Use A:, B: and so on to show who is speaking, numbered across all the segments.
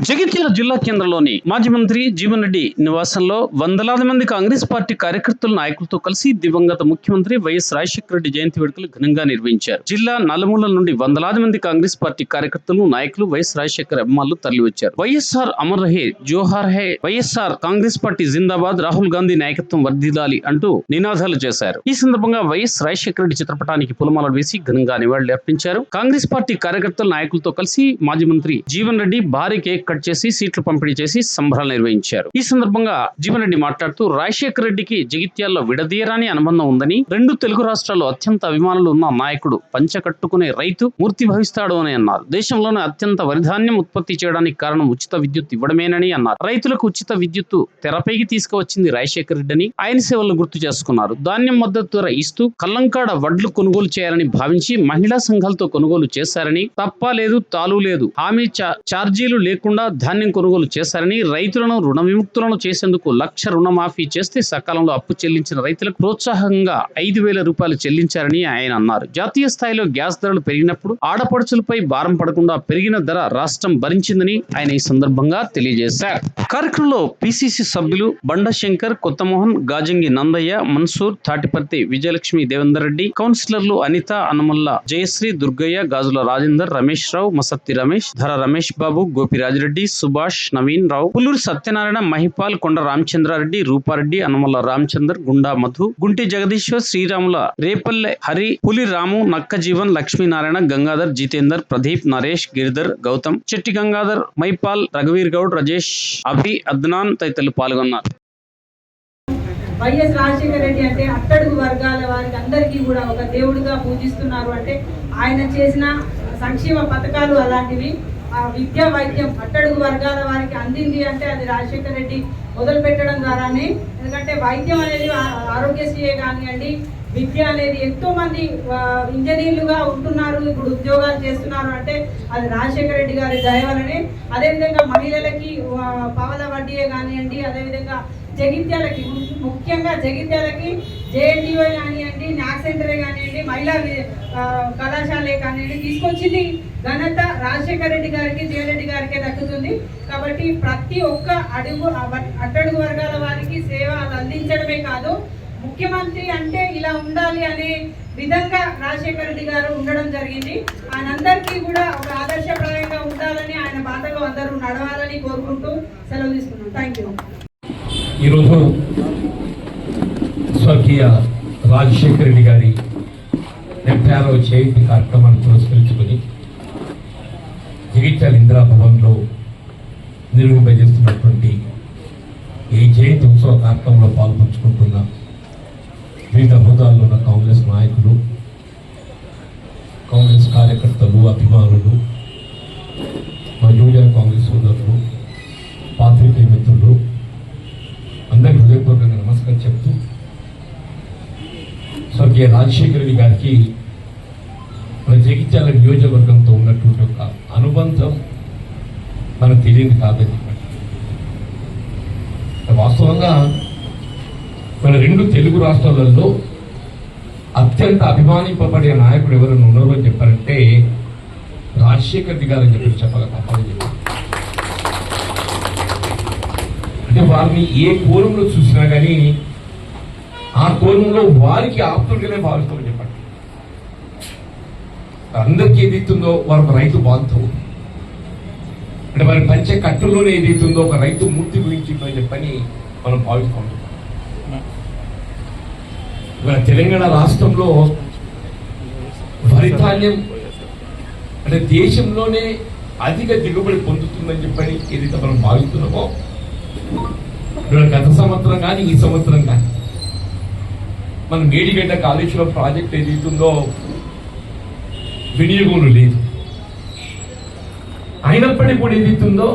A: జగిత్యాల జిల్లా కేంద్రంలోని మాజీ మంత్రి జీవన్ రెడ్డి నివాసంలో వందలాది మంది కాంగ్రెస్ పార్టీ కార్యకర్తల నాయకులతో కలిసి దివంగత ముఖ్యమంత్రి వైఎస్ రాజశేఖర రెడ్డి జయంతి వేడుకలు ఘనంగా నిర్వహించారు. జిల్లా నలుమూలల నుండి వందలాది మంది కాంగ్రెస్ పార్టీ కార్యకర్తలు నాయకులు వైఎస్ రాజశేఖర అభిమానులు తరలివచ్చారు. వైఎస్ఆర్ అమర్ రహే జోహార్ హే వైఎస్ఆర్ కాంగ్రెస్ పార్టీ జిందాబాద్ రాహుల్ గాంధీ నాయకత్వం వర్ధిల్లాలి అంటూ నినాదాలు చేశారు. ఈ సందర్భంగా వైఎస్ రాజశేఖర రెడ్డి చిత్రపటానికి పూలమాలలు వేసి ఘనంగా నివాళులు అర్పించారు. కాంగ్రెస్ పార్టీ కార్యకర్తల నాయకులతో కలిసి మాజీ మంత్రి జీవన్ రెడ్డి భారీ కేక్ కట్ చేసి సీట్లు పంపిణీ చేసి సంబరాలు నిర్వహించారు. ఈ సందర్భంగా జీవన్ రెడ్డి మాట్లాడుతూ రాజశేఖర రెడ్డికి జగిత్యాల్లో విడదీయరాని అనుబంధం ఉందని రెండు తెలుగు రాష్ట్రాల్లో అత్యంత అభిమానులు ఉన్న నాయకుడు పంచ కట్టుకునే రైతు మూర్తి భవిస్తాడు అని అన్నారు. దేశంలోనే అత్యంత వరిధాన్యం ఉత్పత్తి చేయడానికి కారణం ఉచిత విద్యుత్ ఇవ్వడమేనని అన్నారు. రైతులకు ఉచిత విద్యుత్తు తెరపైకి తీసుకువచ్చింది రాజశేఖర రెడ్డి అని ఆయన సేవలను గుర్తు చేసుకున్నారు. ధాన్యం మద్దతు ధర ఇస్తూ కల్లంకాడ వడ్లు కొనుగోలు చేయాలని భావించి మహిళా సంఘాలతో కొనుగోలు చేశారని తప్ప లేదు తాలు లేదు. హామీ చా- ఛార్జీలు లేకుండా ధాన్యం కొనుగోలు చేశారని రైతులను రుణ విముక్తులను చేసేందుకు లక్ష రుణమాఫీ చేస్తే సకాలంలో అప్పు చెల్లించిన రైతులకు ప్రోత్సాహంగా ఐదు వేల రూపాయలు చెల్లించారని ఆయన అన్నారు. జాతీయ స్థాయిలో గ్యాస్ ధరలు పెరిగినప్పుడు ఆడపడుచులపై భారం పడకుండా పెరిగిన ధర రాష్ట్రం భరించిందని ఆయన ఈ సందర్భంగా తెలియజేశారు. కార్యక్రమంలో పిసిసి సభ్యులు బండశంకర్ కొత్తమోహన్ గాజంగి నందయ్య మన్సూర్ తాటిపర్తి విజయలక్ష్మి దేవేందర్ రెడ్డి కౌన్సిలర్లు అనిత అనమల్ల జయశ్రీ దుర్గయ్య గాజుల రాజేందర్ రమేష్ రావు మసత్తి రమేష్ ధర రమేష్ బాబు గోపిరాజ్ రాజిరెడ్డి సుభాష్ నవీన్ రావు పుల్లూరు సత్యనారాయణ మహిపాల్ కొండ రామచంద్రారెడ్డి రూపారెడ్డి అనుమల రామచందర్ గుండా మధు గుంటి జగదీశ్వర్ శ్రీరాముల రేపల్లె హరి పులి రాము నక్క జీవన్ లక్ష్మీనారాయణ గంగాధర్ జితేందర్ ప్రదీప్ నరేష్ గిరిధర్ గౌతమ్ చెట్టి గంగాధర్ మైపాల్ రఘువీర్ గౌడ్ రజేష్ అభి అద్నాన్ తదితరులు పాల్గొన్నారు.
B: వైఎస్ రాజశేఖర రెడ్డి అంటే అట్టడుగు వర్గాల వారికి అందరికీ కూడా ఒక దేవుడిగా పూజిస్తున్నారు అంటే ఆయన చేసిన సంక్షేమ పథకాలు అలాంటివి ఆ విద్య వైద్యం అట్టడుగు వర్గాల వారికి అందింది అంటే అది రాజశేఖర రెడ్డి మొదలు పెట్టడం ద్వారానే. ఎందుకంటే వైద్యం అనేది ఆరోగ్యశ్రీయే కానివ్వండి విద్య అనేది ఎంతో మంది ఇంజనీర్లుగా ఉంటున్నారు ఇప్పుడు ఉద్యోగాలు చేస్తున్నారు అంటే అది రాజశేఖర రెడ్డి గారి దయవలనే అదేవిధంగా మహిళలకి పవల పావల వడ్డీయే కానివ్వండి అదేవిధంగా జగిత్యాలకి ముఖ్యంగా జగిత్యాలకి జేఎన్టీఓ కానివ్వండి న్యాక్ సెంటరే కానివ్వండి మహిళా కళాశాలే కానివ్వండి తీసుకొచ్చింది. ఘనత రాజశేఖర రెడ్డి గారికి జయరెడ్డి గారికే దక్కుతుంది. కాబట్టి ప్రతి ఒక్క అడుగు అవ- అట్టడుగు వర్గాల వారికి సేవలు అందించడమే కాదు ముఖ్యమంత్రి అంటే ఇలా ఉండాలి అనే విధంగా రాజశేఖర రెడ్డి గారు ఉండడం జరిగింది. ఆయన అందరికీ కూడా ఒక ఆదర్శప్రాయంగా ఉండాలని ఆయన బాధలో అందరూ నడవాలని కోరుకుంటూ సెలవు తీసుకున్నాం. థ్యాంక్ యూ
C: ఈరోజు స్వర్గీయ రాజశేఖర రెడ్డి గారి డెబ్బై ఆరవ జయంతి కార్యక్రమాన్ని పురస్కరించుకుని జగిత్యాల ఇందిరా భవన్లో నిర్వహింపజేస్తున్నటువంటి ఈ జయంతి ఉత్సవ కార్యక్రమంలో పాల్పంచుకుంటున్న వివిధ హోదాల్లో ఉన్న కాంగ్రెస్ నాయకులు కాంగ్రెస్ కార్యకర్తలు అభిమానులు మా యువజన కాంగ్రెస్ సోదరులు పాత్రికేయ మిత్రులు అందరికీ హృదయపూర్వకంగా నమస్కారం చెప్తూ స్వర్గీయ రాజశేఖర రెడ్డి గారికి మన జగిత్యాల నియోజకవర్గంతో ఉన్నటువంటి అనుబంధం మనకు తెలియదు కాదని. వాస్తవంగా మన రెండు తెలుగు రాష్ట్రాలలో అత్యంత అభిమానింపబడే నాయకుడు ఎవరైనా ఉన్నారో అని చెప్పారంటే రాజశేఖర్ రెడ్డి గారు అని చెప్పి చెప్పక తప్పని చెప్పి అంటే వారిని ఏ కోణంలో చూసినా కానీ ఆ కోణంలో వారికి ఆప్తుడిగానే భావిస్తామని చెప్పండి అందరికీ ఏదైతుందో వారు రైతు బాంధవు. అంటే వారి పంచే కట్టులోనే ఏదైతుందో ఒక రైతు మూర్తి గురించి అని చెప్పని మనం భావిస్తుంటాం ఇవాళ తెలంగాణ రాష్ట్రంలో వరిధాన్యం అంటే దేశంలోనే అధిక దిగుబడి పొందుతుందని చెప్పని ఏదైతే మనం భావిస్తున్నామో గత సంవత్సరం కానీ ఈ సంవత్సరం కానీ మన మేడిగడ్డ కాళేశ్వరం ప్రాజెక్ట్ ఏదైతుందో వినియోగంలో లేదు. అయినప్పటికీ కూడా ఏదైతుందో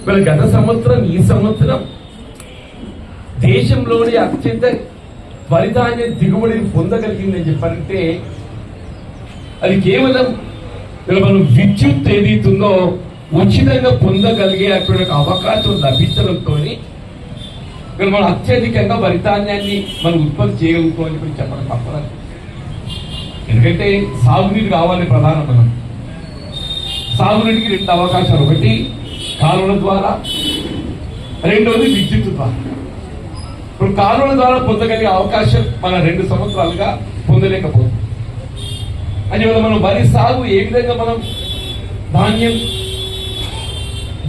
C: ఇవాళ గత సంవత్సరం ఈ సంవత్సరం దేశంలోని అత్యంత వరిధాన్య దిగుబడిని పొందగలిగిందని చెప్పారంటే అది కేవలం మనం విద్యుత్ ఏదైతుందో ఉచితంగా పొందగలిగే అటువంటి అవకాశం లభించడంతో మనం అత్యధికంగా వరిధాన్యాన్ని మనం ఉత్పత్తి చేయగలుగుతామని చెప్పి చెప్పడం తప్పదు ఎందుకంటే సాగునీరు కావాలి ప్రధాన మనం సాగునీటికి రెండు అవకాశాలు. ఒకటి కాలువల ద్వారా. రెండవది విద్యుత్ ద్వారా. ఇప్పుడు కాలువల ద్వారా పొందగలిగే అవకాశం మన రెండు సంవత్సరాలుగా పొందలేకపోతుంది అని వల్ల మనం వరి సాగు ఏ విధంగా మనం ధాన్యం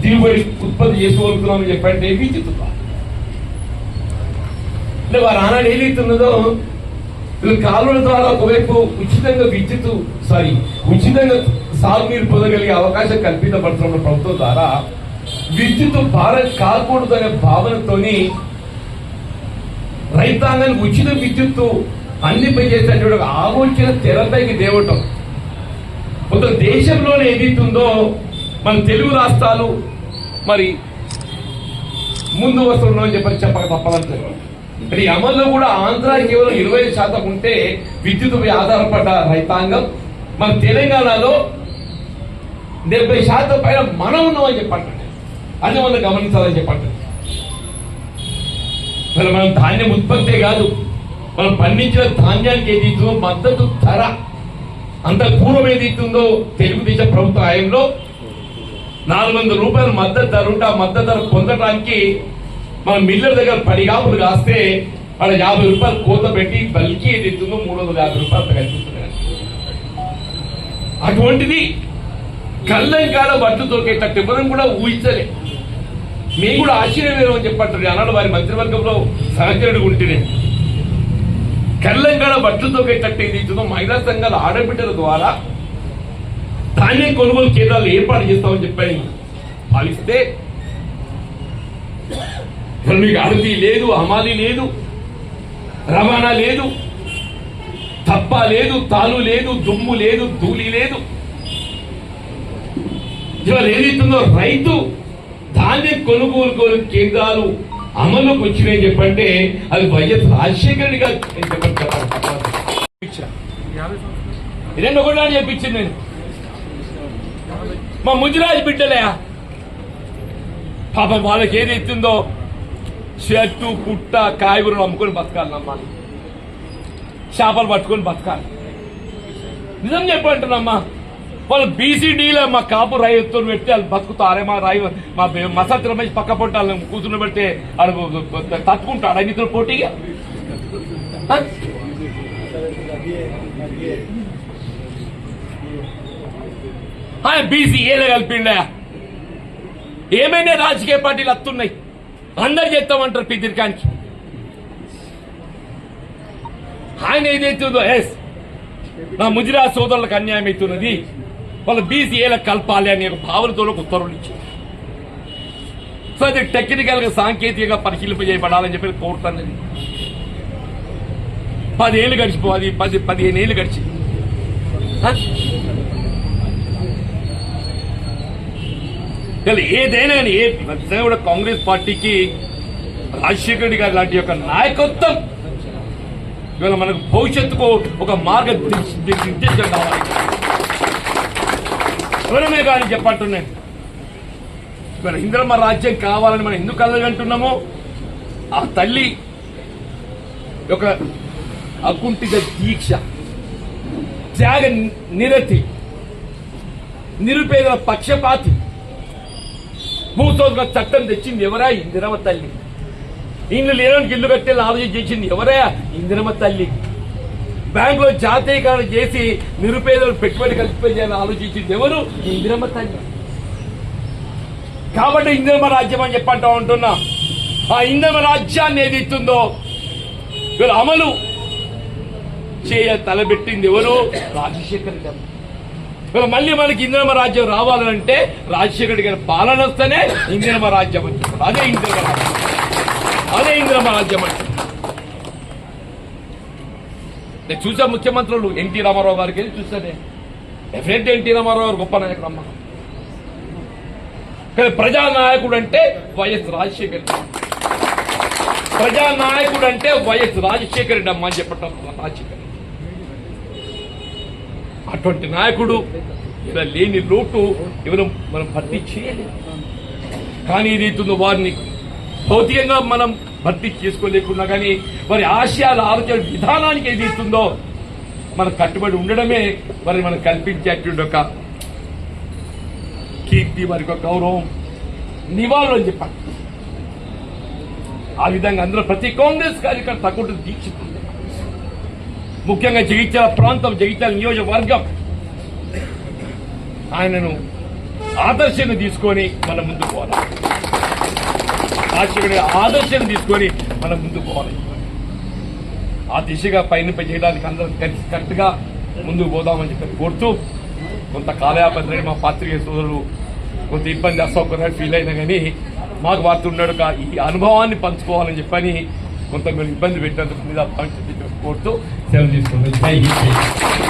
C: దిగుబడి ఉత్పత్తి చేసుకోగలుగుతున్నామని చెప్పంటే విద్యుత్ ద్వారా. అంటే వారు ఆనాడు ఏదైతున్నదో వీళ్ళు కాలువల ద్వారా ఒకవైపు ఉచితంగా విద్యుత్ సారీ ఉచితంగా సాగునీరు పొందగలిగే అవకాశం కల్పించబడుతున్న ప్రభుత్వం ద్వారా విద్యుత్ భారత్ కాకూడదు అనే భావనతోని రైతాంగానికి ఉచిత విద్యుత్తు అన్ని పనిచేసేటువంటి ఆలోచన తెరపైకి దేవటం. కొంత దేశంలోనే ఏదైతుందో మన తెలుగు రాష్ట్రాలు మరి ముందు వస్తున్నామని చెప్పని చెప్పక తప్పదంటారు. అంటే ఈ అమల్లో కూడా ఆంధ్ర కేవలం ఇరవై శాతం ఉంటే విద్యుత్పై ఆధారపడ్డ రైతాంగం. మన తెలంగాణలో డెబ్బై శాతం పైన మనం ఉన్నామని చెప్పండి. అది మనం గమనించాలని చెప్పండి. మరి మనం ధాన్యం ఉత్పత్తే కాదు. మనం పండించిన ధాన్యానికి ఏది ఇస్తుందో మద్దతు ధర అంత పూర్వం ఏది ఇస్తుందో తెలుగుదేశం ప్రభుత్వ హయాంలో నాలుగు వందల రూపాయల మద్దతు ధర ఉంటే ఆ మద్దతు ధర పొందడానికి మన మిల్లర్ దగ్గర పది కాపులు కాస్తే వాళ్ళ యాభై రూపాయలు కోత పెట్టి బల్కి ఏది ఇస్తుందో మూడు వందల యాభై రూపాయలు కనిపిస్తున్నాయి అటువంటిది కళ్ళం కాడ బట్లు దొరికేటట్టు మనం కూడా ఊహించలే. మేము కూడా ఆశ్చర్యమేమో అని చెప్పంటారు. అన్నాడు వారి మంత్రివర్గంలో సహచరుడు ఉంటేనే. కళ్ళంకాడ బట్టలు దొరికేటట్టు ఇది ఇస్తుందో మహిళా సంఘాల ఆడబిడ్డల ద్వారా ధాన్యం కొనుగోలు కేంద్రాలు ఏర్పాటు చేస్తామని చెప్పాను భావిస్తే అసలు మీకు అరతి లేదు హమాలి లేదు రవాణా లేదు తప్ప లేదు తాలు లేదు దుమ్ము లేదు ధూళి లేదు. ఇవాళ ఏదైతుందో రైతు ధాన్య కొనుగోలు కేంద్రాలు అమలుకి వచ్చినాయని చెప్పంటే అది వైఎస్ రాజశేఖర్ రెడ్డి గారు ఇదేంటి ఒకటి అని చెప్పించింది నేను. మా ముజరాజు బిడ్డలే. పాపం వాళ్ళకి ఏది చెట్టు పుట్ట కాయగూరలు అమ్ముకొని బతకాలి నమ్మాలి చేపలు పట్టుకొని బతకాలి. నిజం చెప్పంటున్నామ్మా వాళ్ళు బీసీడీలో మా కాపు రైతు పెడితే వాళ్ళు బతుకుతారే మా రాయి మా మసత్ రమేష్ పక్క పొట్ట వాళ్ళని కూతురు పెడితే వాళ్ళు తట్టుకుంటాడు? అన్నితో పోటీగా? ఆ? బీసీ ఏలే కలిపిండా? ఏమైనా రాజకీయ పార్టీలు వస్తున్నాయి అందరు చేస్తామంటారు పిదిరికానికి ఆయన ఏదైతుందో ఎస్ నా ముజిరా సోదరులకు అన్యాయం అవుతున్నది వాళ్ళ బీసీఏలకు కలపాలి అనే ఒక భావనతో ఒక ఉత్తర్వులు ఇచ్చింది సో అది టెక్నికల్గా సాంకేతికంగా పరిశీలింపజేయబడాలని చెప్పి కోరుతున్నది. పదేళ్ళు గడిచిపోవాలి పది పదిహేను ఏళ్ళు గడిచి హ? ఇలా ఏదైనా ఏ నిజంగా కూడా కాంగ్రెస్ పార్టీకి రాజశేఖర రెడ్డి గారి లాంటి యొక్క నాయకత్వం ఇవాళ మనకు భవిష్యత్తుకు ఒక మార్గ నిర్దేశం కావాలి. ఎవరమే కానీ చెప్పంటున్నాను ఇవాళ ఇంద్రమ్మ రాజ్యం కావాలని మనం ఎందుకు కలగంటున్నామో ఆ తల్లి యొక్క అకుంఠిత దీక్ష త్యాగ నిరతి నిరుపేదల పక్షపాతి భూసోదర చట్టం తెచ్చింది ఎవరా ఇందిరమ్మ తల్లి? ఇల్లు లేడానికి ఇల్లు కట్టేలా ఆలోచన చేసింది ఎవరా ఇందిరమ్మ తల్లి? బ్యాంకులో జాతీయకరణ చేసి నిరుపేదలు పెట్టుబడి కల్పించాలని ఆలోచించింది ఎవరు? ఇందిరమ్మ తల్లి. కాబట్టి ఇందిరమ్మ రాజ్యం అని చెప్పంటా ఉంటున్నా. ఆ ఇందిరమ్మ రాజ్యాన్ని ఏది ఇస్తుందో వీళ్ళు అమలు చేయ తలబెట్టింది ఎవరు? రాజశేఖర్ రెడ్డి అమ్మ. మళ్ళీ మనకి ఇంద్రమ రాజ్యం రావాలంటే రాజశేఖర్ గారి పాలన వస్తేనే ఇందిరమ్మ రాజ్యం అని అదే ఇందిరమ్మ రాజ్యం. అదే ఇందిరమ్మ రాజ్యం అంటే నేను చూసా ముఖ్యమంత్రులు ఎన్టీ రామారావు గారికి వెళ్ళి చూసానే డెఫినెట్ ఎన్టీ రామారావు గారు గొప్ప నాయకుడు అమ్మ. కానీ ప్రజానాయకుడు అంటే వైఎస్ రాజశేఖర్ ప్రజానాయకుడు అంటే వైఎస్ రాజశేఖర్ రెడ్డి అమ్మ అని చెప్పటం రాజశేఖర్ అటువంటి నాయకుడు ఇలా లేని లోటు ఎవరు మనం భర్తీ చేయలేదు కానీ రీతున్న వారిని భౌతికంగా మనం భర్తీ చేసుకోలేకున్నా కానీ వారి ఆశయాల ఆలోచన విధానానికి ఏది ఇస్తుందో మన కట్టుబడి ఉండడమే మరి మనం కల్పించేటువంటి ఒక కీర్తి వారికి ఒక గౌరవం నివాళులు అని చెప్పాలి. ఆ విధంగా అందరూ ప్రతి కాంగ్రెస్ కార్యకర్త తగ్గట్టు దీక్ష ముఖ్యంగా జగిత్యాల ప్రాంతం జగిత్యాల నియోజకవర్గం. ఆయనను ఆదర్శంగా తీసుకొని మనం ముందుకు పోవాలి. ఆశకుడి ఆదర్శం తీసుకొని మనం ముందుకు పోవాలి. ఆ దిశగా పైన చేయడానికి అందరం కలిసి కరెక్ట్గా ముందుకు పోదామని చెప్పి కోరుతూ కొంత కాలయాపత్రి మా పాత్రికేయ సోదరులు కొంత ఇబ్బంది అసౌకర్యాలు ఫీల్ అయినా కానీ మాకు వార్త ఉన్నాడు ఈ అనుభవాన్ని పంచుకోవాలని చెప్పని కొంత మీరు ఇబ్బంది పెట్టినందుకు మీద కోరుతూ సెలవు తీసుకుంటాం జై హింద్.